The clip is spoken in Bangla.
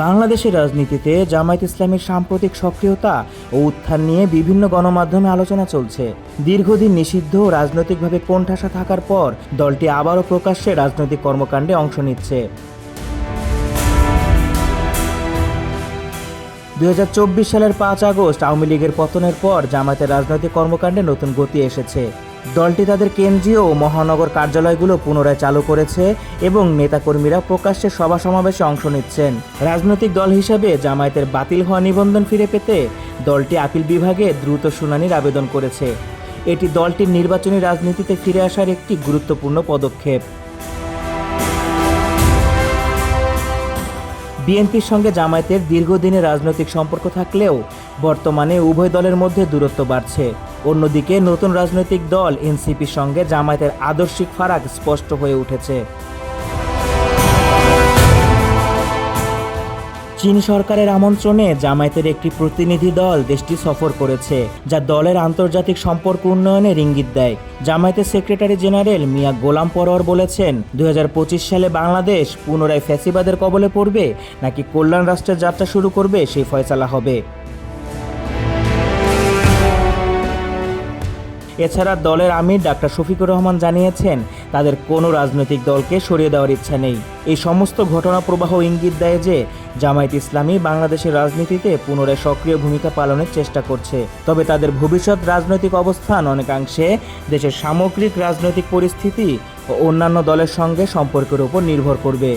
বাংলাদেশের রাজনীতিতে জামায়াত ইসলামের সাম্প্রতিক সক্রিয়তা ও উত্থান নিয়ে বিভিন্ন গণমাধ্যমে আলোচনা চলছে। দীর্ঘদিন নিষিদ্ধ রাজনৈতিকভাবে কোণঠাসা থাকার পর দলটি আবারও প্রকাশ্যে রাজনৈতিক কর্মকাণ্ডে অংশ নিচ্ছে। দু হাজার চব্বিশ সালের পাঁচ আগস্ট আওয়ামী লীগের পতনের পর জামায়াতের রাজনৈতিক কর্মকাণ্ডে নতুন গতি এসেছে। দলটি তাদের কেন্দ্রীয় ও মহানগর কার্যালয়গুলো পুনরায় চালু করেছে এবং নেতাকর্মীরা প্রকাশ্যে সভা সমাবেশে অংশ নিচ্ছেন। রাজনৈতিক দল হিসাবে জামায়াতের বাতিল হওয়া নিবন্ধন ফিরে পেতে দলটি আপিল বিভাগে দ্রুত শুনানির আবেদন করেছে। এটি দলটির নির্বাচনী রাজনীতিতে ফিরে আসার একটি গুরুত্বপূর্ণ পদক্ষেপ। বিএনপির সঙ্গে জামায়াতের দীর্ঘদিনের রাজনৈতিক সম্পর্ক থাকলেও বর্তমানে উভয় দলের মধ্যে দূরত্ব বাড়ছে। অন্যদিকে নতুন রাজনৈতিক দল এনসিপির সঙ্গে জামায়াতের আদর্শিক ফারাক স্পষ্ট হয়ে উঠেছে। চীন সরকারের আমন্ত্রণে জামায়াতের একটি প্রতিনিধি দল দেশটি সফর করেছে, যা দলের আন্তর্জাতিক সম্পর্ক উন্নয়নের ইঙ্গিত দেয়। জামায়াতের সেক্রেটারি জেনারেল মিয়া গোলাম পরোয়ার বলেছেন দু হাজার পঁচিশ সালে বাংলাদেশ পুনরায় ফ্যাসিবাদের কবলে পড়বে, নাকি কল্যাণ রাষ্ট্রের যাত্রা শুরু করবে, সেই ফয়সালা হবে। এছাড়া দলের আমির ডাক্তার শফিকুর রহমান জানিয়েছেন, তাদের কোনো রাজনৈতিক দলকে সরিয়ে দেওয়ার ইচ্ছা নেই। এই সমস্ত ঘটনা প্রবাহ ইঙ্গিত দেয় যে, জামায়াত ইসলামী বাংলাদেশের রাজনীতিতে পুনরায় সক্রিয় ভূমিকা পালনের চেষ্টা করছে। তবে তাদের ভবিষ্যৎ রাজনৈতিক অবস্থান অনেকাংশে দেশের সামগ্রিক রাজনৈতিক পরিস্থিতি ও অন্যান্য দলের সঙ্গে সম্পর্কের উপর নির্ভর করবে।